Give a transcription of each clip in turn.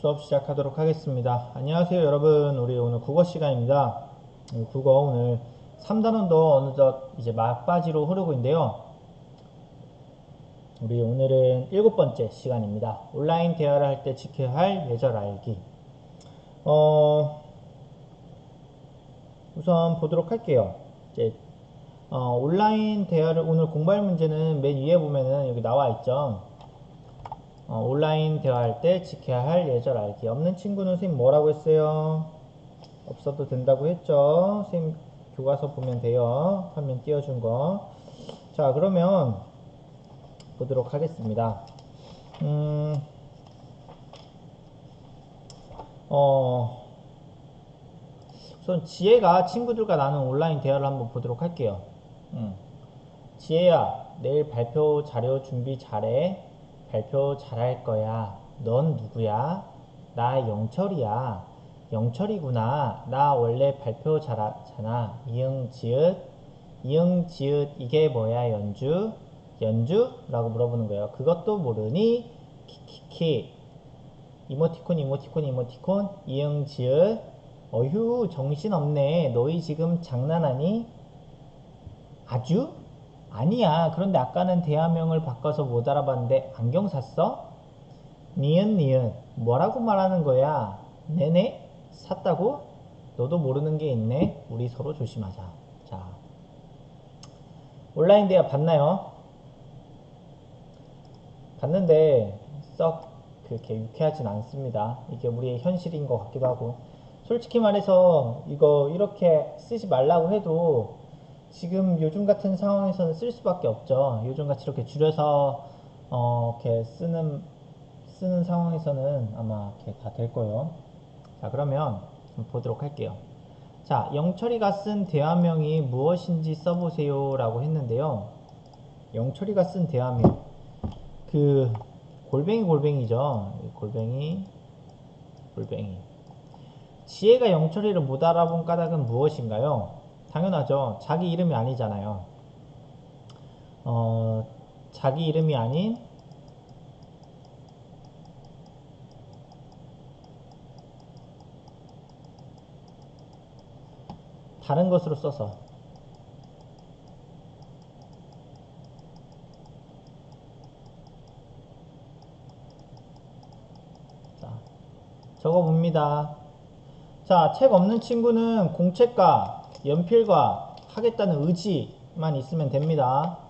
수업 시작하도록 하겠습니다. 안녕하세요 여러분. 우리 오늘 국어 시간입니다. 음, 국어 오늘 3단원도 어느덧 이제 막바지로 흐르고 있는데요. 우리 오늘은 일곱 번째 시간입니다. 온라인 대화를 할 때 지켜야 할 예절 알기. 어, 우선 보도록 할게요. 이제 어, 온라인 대화를 오늘 공부할 문제는 맨 위에 보면은 여기 나와 있죠. 어, 온라인 대화할 때 지켜야 할 예절 알기. 없는 친구는 선생님 뭐라고 했어요? 없어도 된다고 했죠. 선생님 교과서 보면 돼요. 화면 띄워준 거. 자, 그러면 보도록 하겠습니다. 음, 어, 우선 지혜가 친구들과 나눈 온라인 대화를 한번 보도록 할게요. 음. 지혜야, 내일 발표 자료 준비 잘해. 발표 잘할 거야. 넌 누구야? 나 영철이야. 영철이구나. 나 원래 발표 잘하잖아. 이응, 지읒. 이응, 지읒. 이게 뭐야, 연주? 연주? 라고 물어보는 거예요. 그것도 모르니? 키키키. 이모티콘, 이모티콘, 이모티콘. 이응, 지읒. 어휴, 정신없네. 너희 지금 장난하니? 아주? 아니야. 그런데 아까는 대화명을 바꿔서 못 알아봤는데 안경 샀어? 니은 니은 뭐라고 말하는 거야? 네네 샀다고? 너도 모르는 게 있네. 우리 서로 조심하자. 자 온라인 대화 봤나요? 봤는데 썩 그렇게 유쾌하진 않습니다. 이게 우리의 현실인 것 같기도 하고 솔직히 말해서 이거 이렇게 쓰지 말라고 해도 지금 요즘 같은 상황에서는 쓸 수밖에 없죠. 요즘 같이 이렇게 줄여서 어, 이렇게 쓰는 쓰는 상황에서는 아마 이렇게 다 될 거예요. 자, 그러면 좀 보도록 할게요. 자, 영철이가 쓴 대화명이 무엇인지 써보세요 라고 했는데요. 영철이가 쓴 대화명 그 골뱅이 골뱅이죠. 골뱅이 골뱅이. 지혜가 영철이를 못 알아본 까닭은 무엇인가요? 당연하죠. 자기 이름이 아니잖아요. 어, 자기 이름이 아닌 다른 것으로 써서 자, 적어봅니다. 자, 책 없는 친구는 공책과 연필과 하겠다는 의지만 있으면 됩니다.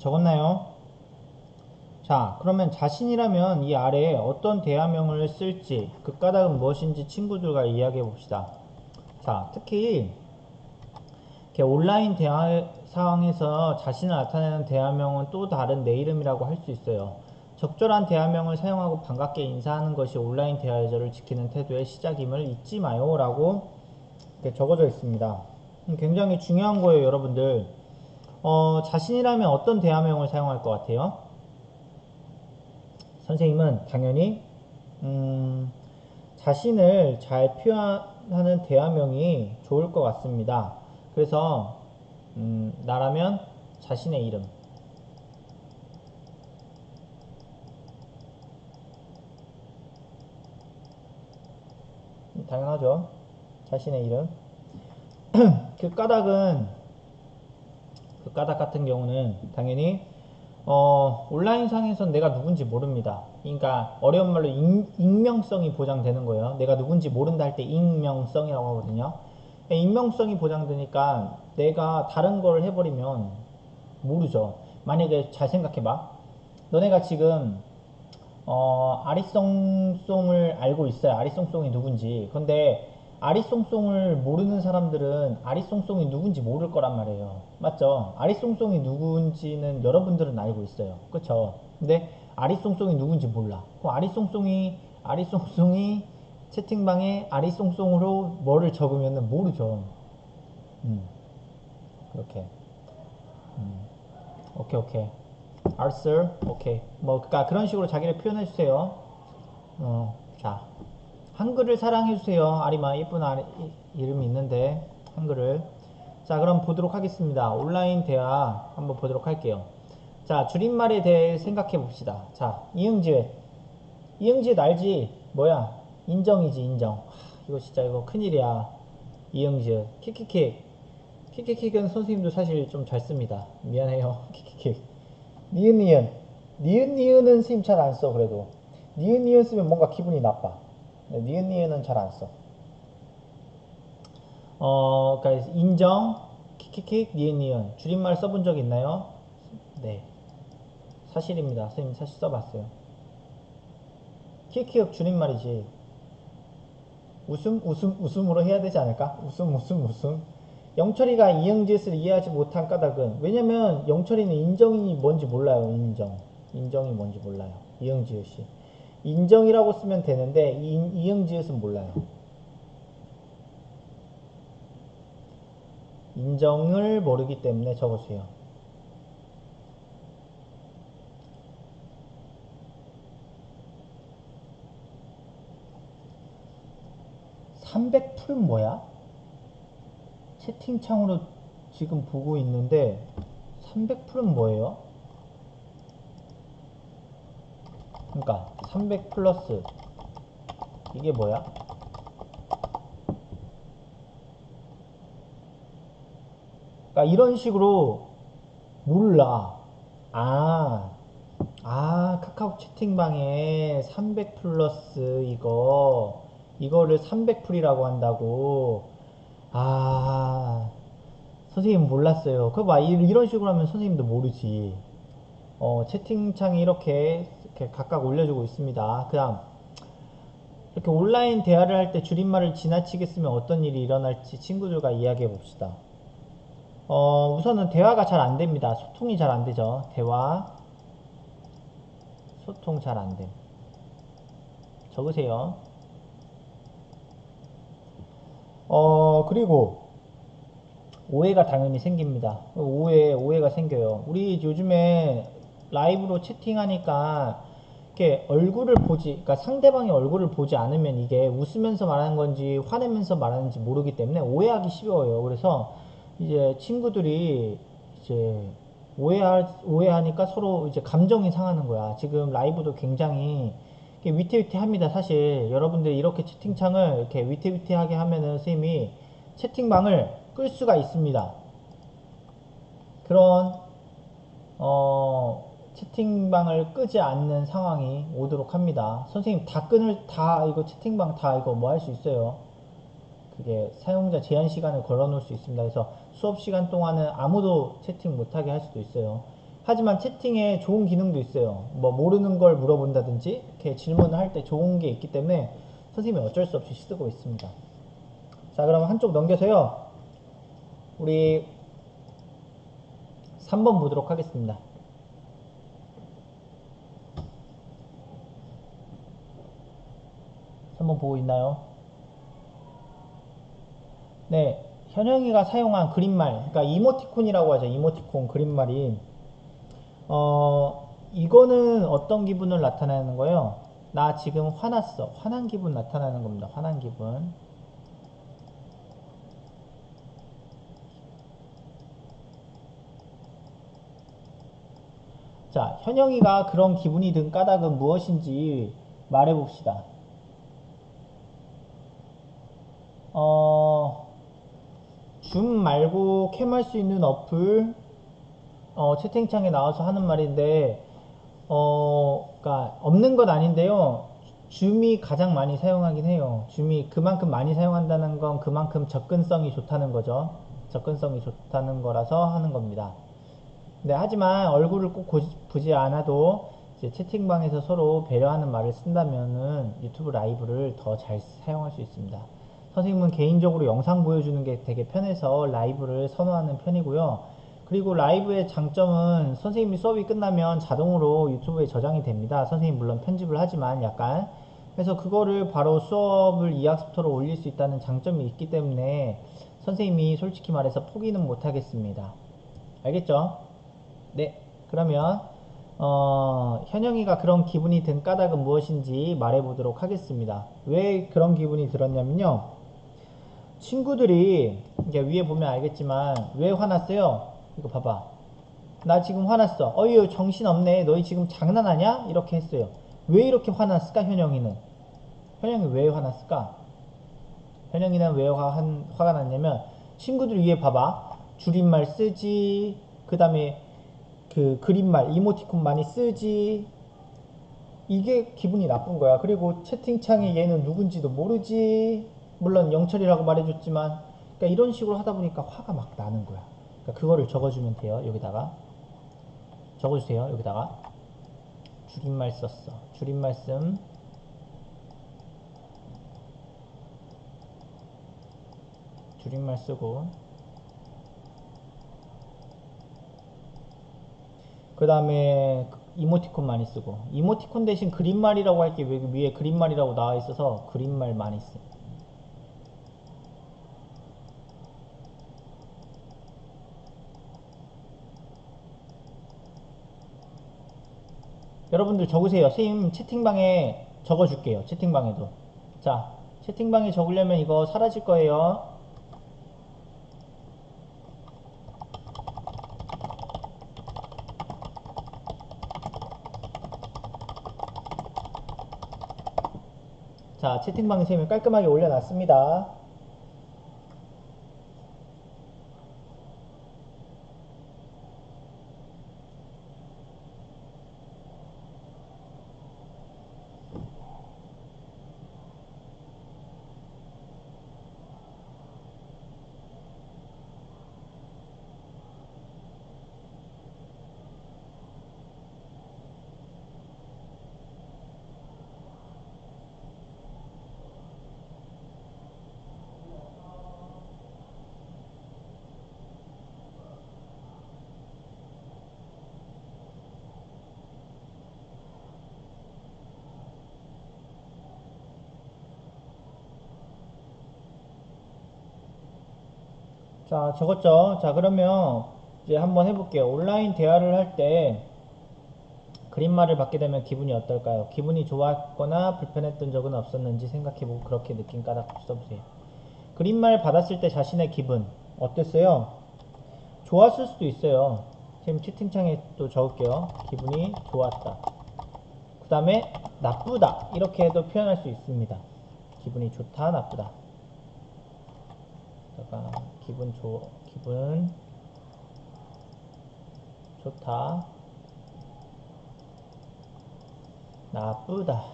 적었나요? 자, 그러면 자신이라면 이 아래에 어떤 대화명을 쓸지 그 까닭은 무엇인지 친구들과 이야기해 봅시다. 자, 특히 이렇게 온라인 대화 상황에서 자신을 나타내는 대화명은 또 다른 내 이름이라고 할 수 있어요. 적절한 대화명을 사용하고 반갑게 인사하는 것이 온라인 대화 예절을 지키는 태도의 시작임을 잊지 마요 라고 이렇게 적어져 있습니다. 음, 굉장히 중요한 거예요, 여러분들. 어, 자신이라면 어떤 대화명을 사용할 것 같아요? 선생님은 당연히 음, 자신을 잘 표현하는 대화명이 좋을 것 같습니다. 그래서 음, 나라면 자신의 이름 당연하죠. 자신의 이름 그 까닭은 그 까닭 같은 경우는 당연히 어, 온라인상에선 내가 누군지 모릅니다. 그러니까 어려운 말로 익, 익명성이 보장되는 거예요. 내가 누군지 모른다 할 때 익명성이라고 하거든요. 익명성이 보장되니까 내가 다른 걸 해버리면 모르죠. 만약에 잘 생각해봐. 너네가 지금 어, 아리송송을 알고 있어요. 아리송송이 누군지. 근데 아리송송을 모르는 사람들은 아리송송이 누군지 모를 거란 말이에요. 맞죠? 아리송송이 누군지는 여러분들은 알고 있어요. 그쵸? 근데 아리송송이 누군지 몰라. 그럼 아리송송이, 아리송송이 채팅방에 아리송송으로 뭐를 적으면 모르죠. 음. 그렇게. 음. 오케이, 오케이. 알았어. 오케이. 뭐, 그니까 그런 식으로 자기를 표현해 주세요. 어, 자. 한글을 사랑해 주세요. 아리마 예쁜 아리, 이- 이름이 있는데 한글을. 자, 그럼 보도록 하겠습니다. 온라인 대화 한번 보도록 할게요. 자, 줄임말에 대해 생각해 봅시다. 자, 이응지읒. 이응지읒 알지? 뭐야? 인정이지, 인정. 하, 이거 진짜 이거 큰일이야. 이응지읒. 킥킥킥. 킥킥킥은 선생님도 사실 좀 잘 씁니다. 미안해요. 킥킥킥. 니은 니은. 니은 니은은 선생님 잘 안 써, 그래도. 니은 니은 쓰면 뭔가 기분이 나빠. 네, 니은 니은은 잘 안 써. 어, 그러니까 인정, 킥킥킥, 니은 니은. 줄임말 써본 적 있나요? 네. 사실입니다. 선생님 사실 써봤어요. 킥킥 줄임말이지. 웃음, 웃음, 웃음으로 해야 되지 않을까? 웃음, 웃음, 웃음. 영철이가 이응지읒을 이해하지 못한 까닭은 왜냐면 영철이는 인정이 뭔지 몰라요. 인정. 인정이 뭔지 몰라요. 이응지읒이. 인정이라고 쓰면 되는데 이, 이응지읒은 몰라요. 인정을 모르기 때문에 적어주세요. (300풀) 뭐야? 채팅창으로 지금 보고 있는데 300풀은 뭐예요? 그러니까 300 플러스 이게 뭐야? 그러니까 이런 식으로 몰라. 아, 아 카카오 채팅방에 300 플러스 이거 이거를 300풀이라고 한다고. 아, 선생님 몰랐어요. 그거 봐 이런 식으로 하면 선생님도 모르지. 어, 채팅창에 이렇게, 이렇게 각각 올려주고 있습니다. 그 다음, 이렇게 온라인 대화를 할 때 줄임말을 지나치게 쓰면 어떤 일이 일어날지 친구들과 이야기해 봅시다. 어, 우선은 대화가 잘 안 됩니다. 소통이 잘 안 되죠. 대화. 소통 잘 안 됨. 적으세요. 어, 그리고, 오해가 당연히 생깁니다. 오해, 오해가 생겨요. 우리 요즘에 라이브로 채팅하니까 이렇게 얼굴을 보지, 그러니까 상대방의 얼굴을 보지 않으면 이게 웃으면서 말하는 건지 화내면서 말하는지 모르기 때문에 오해하기 쉬워요. 그래서 이제 친구들이 이제 오해하, 오해하니까 서로 이제 감정이 상하는 거야. 지금 라이브도 굉장히 위태위태합니다. 사실 여러분들이 이렇게 채팅창을 이렇게 위태위태하게 하면은 선생님이 채팅방을 끌 수가 있습니다. 그런 어, 채팅방을 끄지 않는 상황이 오도록 합니다. 선생님 다 끊을 다 이거 채팅방 다 이거 뭐 할 수 있어요. 그게 사용자 제한 시간을 걸어 놓을 수 있습니다. 그래서 수업 시간 동안은 아무도 채팅 못 하게 할 수도 있어요. 하지만 채팅에 좋은 기능도 있어요. 뭐 모르는 걸 물어본다든지 이렇게 질문을 할 때 좋은 게 있기 때문에 선생님이 어쩔 수 없이 쓰고 있습니다. 자, 그럼 한쪽 넘겨서요. 우리 3번 보도록 하겠습니다. 3번 보고 있나요? 네, 현영이가 사용한 그림말, 그러니까 이모티콘이라고 하죠. 이모티콘 그림말이 어, 이거는 어떤 기분을 나타내는 거예요? 나 지금 화났어. 화난 기분 나타나는 겁니다. 화난 기분. 자, 현영이가 그런 기분이 든 까닭은 무엇인지 말해봅시다. 어, 줌 말고 캠할 수 있는 어플, 어, 채팅창에 나와서 하는 말인데, 어, 그니까, 없는 건 아닌데요. 줌이 가장 많이 사용하긴 해요. 줌이 그만큼 많이 사용한다는 건 그만큼 접근성이 좋다는 거죠. 접근성이 좋다는 거라서 하는 겁니다. 네, 하지만 얼굴을 꼭 고- 보지 않아도 채팅방에서 서로 배려하는 말을 쓴다면은 유튜브 라이브를 더 잘 사용할 수 있습니다. 선생님은 개인적으로 영상 보여주는 게 되게 편해서 라이브를 선호하는 편이고요. 그리고 라이브의 장점은 선생님이 수업이 끝나면 자동으로 유튜브에 저장이 됩니다. 선생님 물론 편집을 하지만 약간 그래서 그거를 바로 수업을 이학습토로 올릴 수 있다는 장점이 있기 때문에 선생님이 솔직히 말해서 포기는 못하겠습니다. 알겠죠? 네. 그러면 어, 현영이가 그런 기분이 든 까닭은 무엇인지 말해보도록 하겠습니다. 왜 그런 기분이 들었냐면요. 친구들이 이게 위에 보면 알겠지만 왜 화났어요? 이거 봐봐. 나 지금 화났어. 어휴 정신 없네. 너희 지금 장난하냐? 이렇게 했어요. 왜 이렇게 화났을까 현영이는? 현영이 왜 화났을까? 현영이는 왜 화, 한, 화가 났냐면 친구들 위에 봐봐. 줄임말 쓰지. 그 다음에 그 그림말 이모티콘 많이 쓰지. 이게 기분이 나쁜 거야. 그리고 채팅창에 얘는 누군지도 모르지. 물론 영철이라고 말해줬지만 그러니까 이런 식으로 하다 보니까 화가 막 나는 거야. 그러니까 그거를 적어주면 돼요. 여기다가 적어주세요. 여기다가 줄임말 썼어. 줄임말 씀 줄임말 쓰고 그 다음에 이모티콘 많이 쓰고 이모티콘 대신 그림말이라고 할게 위에 그림말이라고 나와 있어서 그림말 많이 쓰 여러분들 적으세요. 선생님 채팅방에 적어줄게요. 채팅방에도. 자, 채팅방에 적으려면 이거 사라질 거예요. 자, 채팅방에 선생님이 깔끔하게 올려놨습니다. 자, 적었죠? 자, 그러면 이제 한번 해볼게요. 온라인 대화를 할 때 그림말을 받게 되면 기분이 어떨까요? 기분이 좋았거나 불편했던 적은 없었는지 생각해보고 그렇게 느낀 까닭 써보세요. 그림말 받았을 때 자신의 기분 어땠어요? 좋았을 수도 있어요. 지금 채팅창에 또 적을게요. 기분이 좋았다. 그 다음에 나쁘다. 이렇게 해도 표현할 수 있습니다. 기분이 좋다, 나쁘다. 잠깐 기분 좋 기분 좋다. 나쁘다.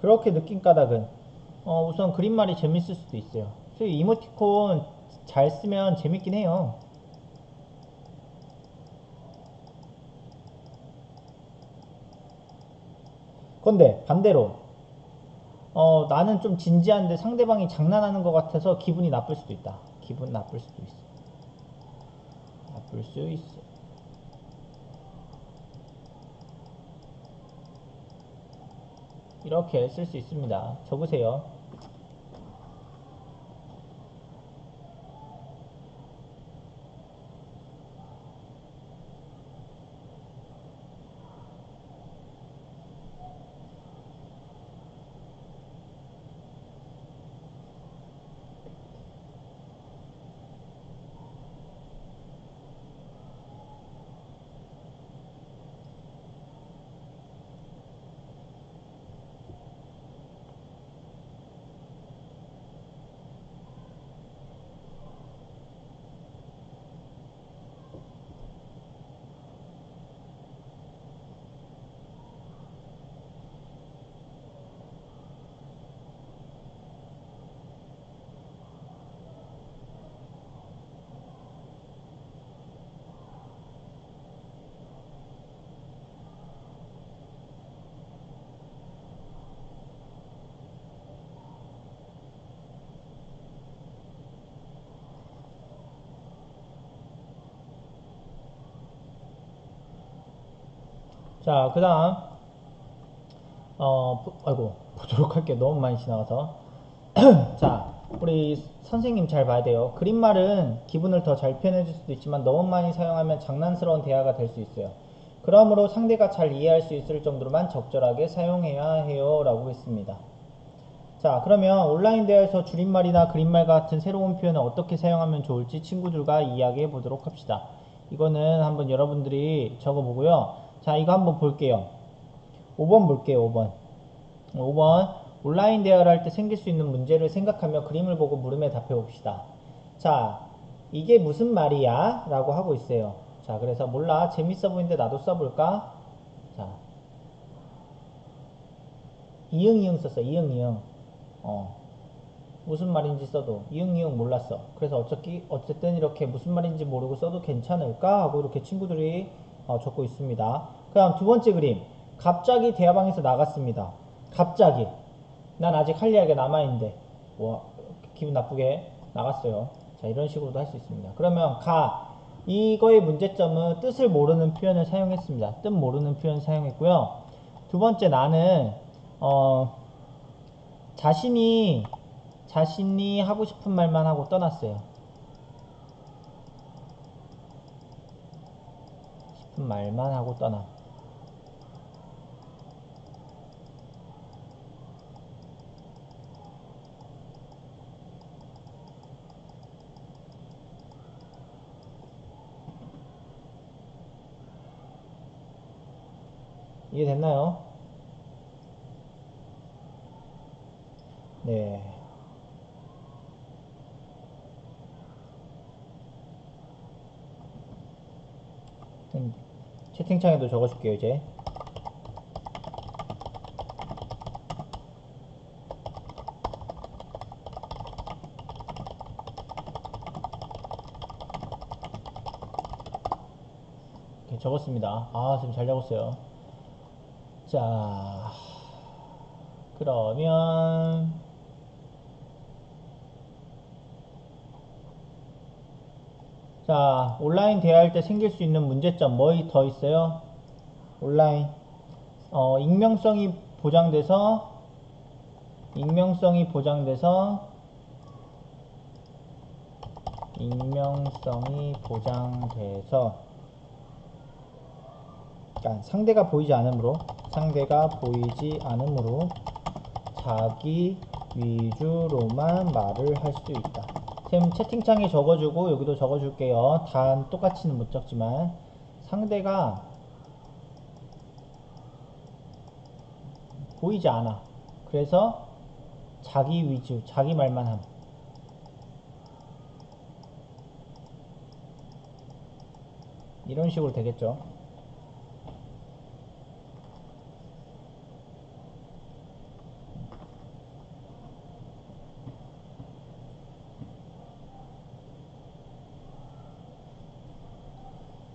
그렇게 느낀 까닭은 어, 우선 그림말이 재밌을 수도 있어요. 이모티콘 잘 쓰면 재밌긴 해요. 근데 반대로 어, 나는 좀 진지한데 상대방이 장난하는 것 같아서 기분이 나쁠 수도 있다. 기분 나쁠 수도 있어. 나쁠 수 있어. 이렇게 쓸 수 있습니다. 적으세요. 자, 그 다음, 어, 보- 아이고, 보도록 할게요. 너무 많이 지나가서. 자, 우리 선생님 잘 봐야 돼요. 그림말은 기분을 더 잘 표현해 줄 수도 있지만 너무 많이 사용하면 장난스러운 대화가 될 수 있어요. 그러므로 상대가 잘 이해할 수 있을 정도로만 적절하게 사용해야 해요. 라고 했습니다. 자, 그러면 온라인 대화에서 줄임말이나 그림말 같은 새로운 표현을 어떻게 사용하면 좋을지 친구들과 이야기해 보도록 합시다. 이거는 한번 여러분들이 적어보고요. 자, 이거 한번 볼게요. 5번 볼게요, 5번. 5번. 온라인 대화를 할 때 생길 수 있는 문제를 생각하며 그림을 보고 물음에 답해 봅시다. 자, 이게 무슨 말이야? 라고 하고 있어요. 자, 그래서 몰라. 재밌어 보이는데 나도 써볼까? 자. 이응, 이응 썼어. 이응, 이응. 어. 무슨 말인지 써도 이응, 이응 몰랐어. 그래서 어차피, 어쨌든 이렇게 무슨 말인지 모르고 써도 괜찮을까? 하고 이렇게 친구들이 어, 적고 있습니다. 그 다음 두 번째 그림. 갑자기 대화방에서 나갔습니다. 갑자기. 난 아직 할 이야기가 남아있는데, 뭐, 기분 나쁘게 나갔어요. 자, 이런 식으로도 할 수 있습니다. 그러면 가. 이거의 문제점은 뜻을 모르는 표현을 사용했습니다. 뜻 모르는 표현 사용했고요. 두 번째 나는, 어, 자신이, 자신이 하고 싶은 말만 하고 떠났어요. 싶은 말만 하고 떠나. 이해됐나요? 네. 음, 채팅창에도 적어줄게요, 이제. 이렇게 적었습니다. 아, 지금 잘 적었어요. 자, 그러면 자, 온라인 대화할 때 생길 수 있는 문제점 뭐 더 있어요? 온라인 어, 익명성이 보장돼서 익명성이 보장돼서 익명성이 보장돼서 그러니까 상대가 보이지 않으므로 상대가 보이지 않으므로 자기 위주로만 말을 할 수 있다. 쌤 채팅창에 적어주고 여기도 적어줄게요. 단 똑같이는 못 적지만 상대가 보이지 않아. 그래서 자기 위주, 자기 말만 함. 이런 식으로 되겠죠.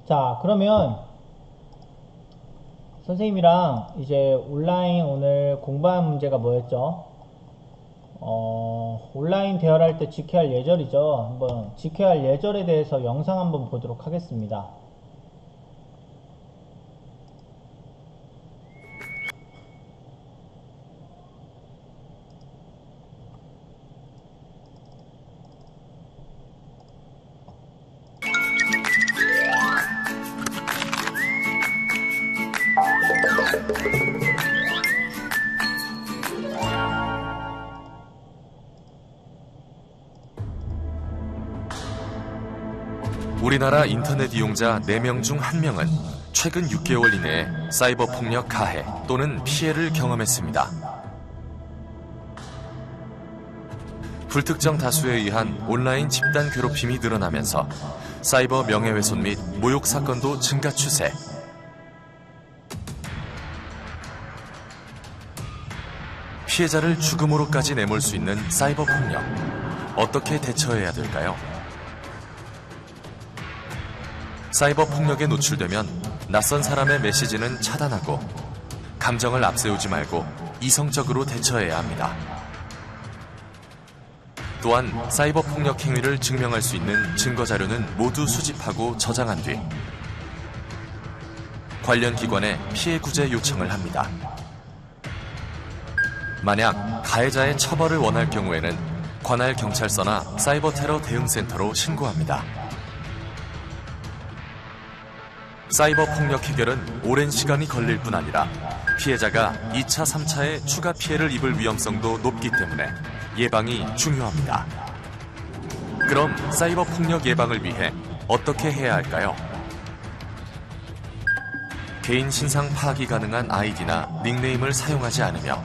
자, 그러면 선생님이랑 이제 온라인 오늘 공부한 문제가 뭐였죠? 어, 온라인 대화를 할때 지켜야 할 예절이죠. 한번 지켜야 할 예절에 대해서 영상 한번 보도록 하겠습니다. 우리나라 인터넷 이용자 4명 중 1명은 최근 6개월 이내에 사이버 폭력 가해 또는 피해를 경험했습니다. 불특정 다수에 의한 온라인 집단 괴롭힘이 늘어나면서 사이버 명예훼손 및 모욕 사건도 증가 추세. 피해자를 죽음으로까지 내몰 수 있는 사이버 폭력. 어떻게 대처해야 될까요? 사이버 폭력에 노출되면 낯선 사람의 메시지는 차단하고 감정을 앞세우지 말고 이성적으로 대처해야 합니다. 또한 사이버 폭력 행위를 증명할 수 있는 증거 자료는 모두 수집하고 저장한 뒤 관련 기관에 피해 구제 요청을 합니다. 만약 가해자의 처벌을 원할 경우에는 관할 경찰서나 사이버 테러 대응센터로 신고합니다. 사이버 폭력 해결은 오랜 시간이 걸릴 뿐 아니라 피해자가 2차, 3차의 추가 피해를 입을 위험성도 높기 때문에 예방이 중요합니다. 그럼 사이버 폭력 예방을 위해 어떻게 해야 할까요? 개인 신상 파악이 가능한 아이디나 닉네임을 사용하지 않으며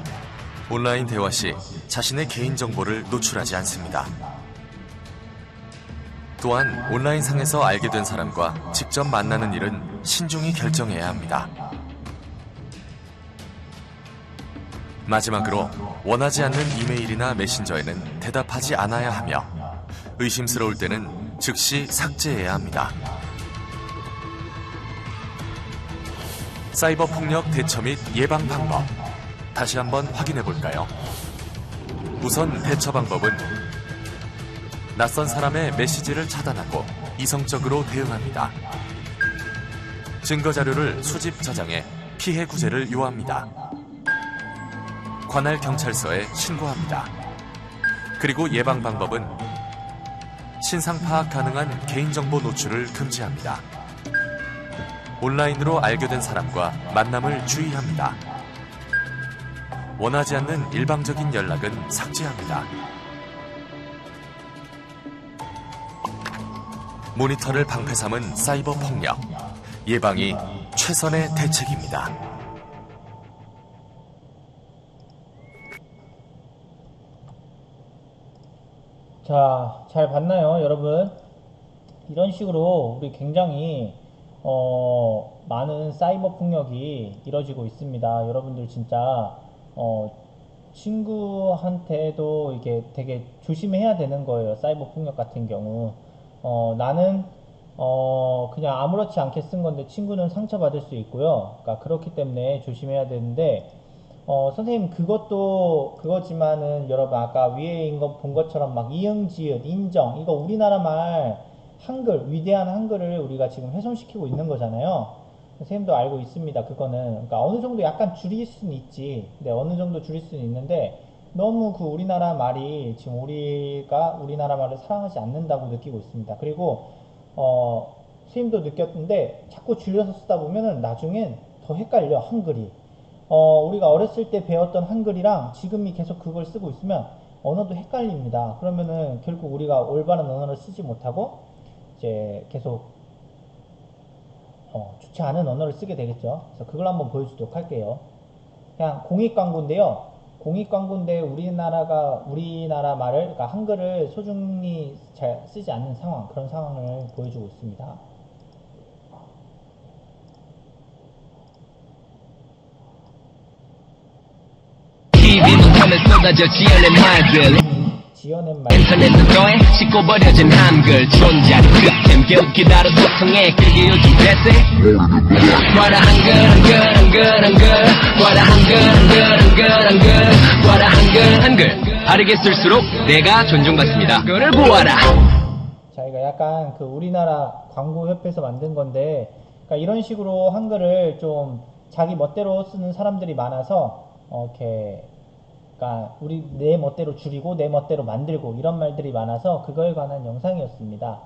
온라인 대화 시 자신의 개인 정보를 노출하지 않습니다. 또한 온라인상에서 알게 된 사람과 직접 만나는 일은 신중히 결정해야 합니다. 마지막으로 원하지 않는 이메일이나 메신저에는 대답하지 않아야 하며 의심스러울 때는 즉시 삭제해야 합니다. 사이버 폭력 대처 및 예방 방법 다시 한번 확인해 볼까요? 우선 대처 방법은 낯선 사람의 메시지를 차단하고 이성적으로 대응합니다. 증거 자료를 수집 저장해 피해 구제를 요합니다. 관할 경찰서에 신고합니다. 그리고 예방 방법은 신상 파악 가능한 개인정보 노출을 금지합니다. 온라인으로 알게 된 사람과 만남을 주의합니다. 원하지 않는 일방적인 연락은 삭제합니다. 모니터를 방패 삼은 사이버 폭력. 예방이 최선의 대책입니다. 자, 잘 봤나요, 여러분? 이런 식으로 우리 굉장히 어, 많은 사이버 폭력이 이뤄지고 있습니다. 여러분들 진짜 어, 친구한테도 이게 되게 조심해야 되는 거예요. 사이버 폭력 같은 경우. 어, 나는 어, 그냥 아무렇지 않게 쓴 건데 친구는 상처받을 수 있고요. 그러니까 그렇기 때문에 조심해야 되는데 어, 선생님 그것도 그거지만은 여러분 아까 위에 본 것처럼 막 이응 지읒 인정 이거 우리나라 말 한글 위대한 한글을 우리가 지금 훼손시키고 있는 거잖아요. 선생님도 알고 있습니다. 그거는 그러니까 어느 정도 약간 줄일 수는 있지. 네, 어느 정도 줄일 수는 있는데 너무 그 우리나라 말이 지금 우리가 우리나라 말을 사랑하지 않는다고 느끼고 있습니다. 그리고 어, 선생님도 느꼈는데 자꾸 줄여서 쓰다 보면은 나중엔 더 헷갈려 한글이. 어, 우리가 어렸을 때 배웠던 한글이랑 지금이 계속 그걸 쓰고 있으면 언어도 헷갈립니다. 그러면은 결국 우리가 올바른 언어를 쓰지 못하고 이제 계속 어, 좋지 않은 언어를 쓰게 되겠죠. 그래서 그걸 한번 보여주도록 할게요. 그냥 공익 광고인데요. 공익 광고인데 우리나라가 우리나라 말을 그러니까 한글을 소중히 잘 쓰지 않는 상황 그런 상황을 보여주고 있습니다. 지어낸 말 인터넷 도에 씻고 버려진 한글 존재 그 개웃기다로 소통해 그게 요즘 대세. 와라 한글 한글 한글 한글. 와라 한글 한글 한글 한글. 와라 한글 한글. 바르게 쓸수록 내가 존중받습니다. 그를 보아라. 저희가 약간 그 우리나라 광고협회에서 만든 건데, 그러니까 이런 식으로 한글을 좀 자기 멋대로 쓰는 사람들이 많아서, 어, 이렇게, 그러니까 우리 내 멋대로 줄이고 내 멋대로 만들고 이런 말들이 많아서 그거에 관한 영상이었습니다.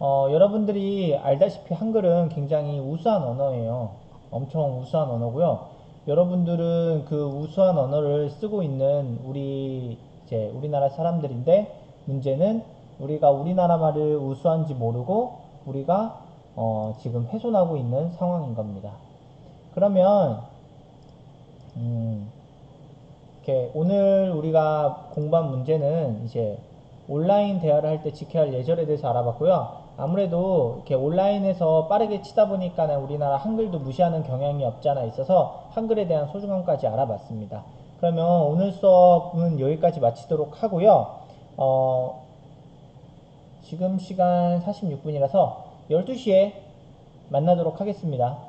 어, 여러분들이 알다시피 한글은 굉장히 우수한 언어예요. 엄청 우수한 언어고요. 여러분들은 그 우수한 언어를 쓰고 있는 우리 이제 우리나라 사람들인데 문제는 우리가 우리나라 말을 우수한지 모르고 우리가 어, 지금 훼손하고 있는 상황인 겁니다. 그러면 음, 이렇게 오늘 우리가 공부한 문제는 이제 온라인 대화를 할 때 지켜야 할 예절에 대해서 알아봤고요. 아무래도 이렇게 온라인에서 빠르게 치다 보니까 우리나라 한글도 무시하는 경향이 없지 않아 있어서 한글에 대한 소중함까지 알아봤습니다. 그러면 오늘 수업은 여기까지 마치도록 하고요. 어, 지금 시간 46분이라서 12시에 만나도록 하겠습니다.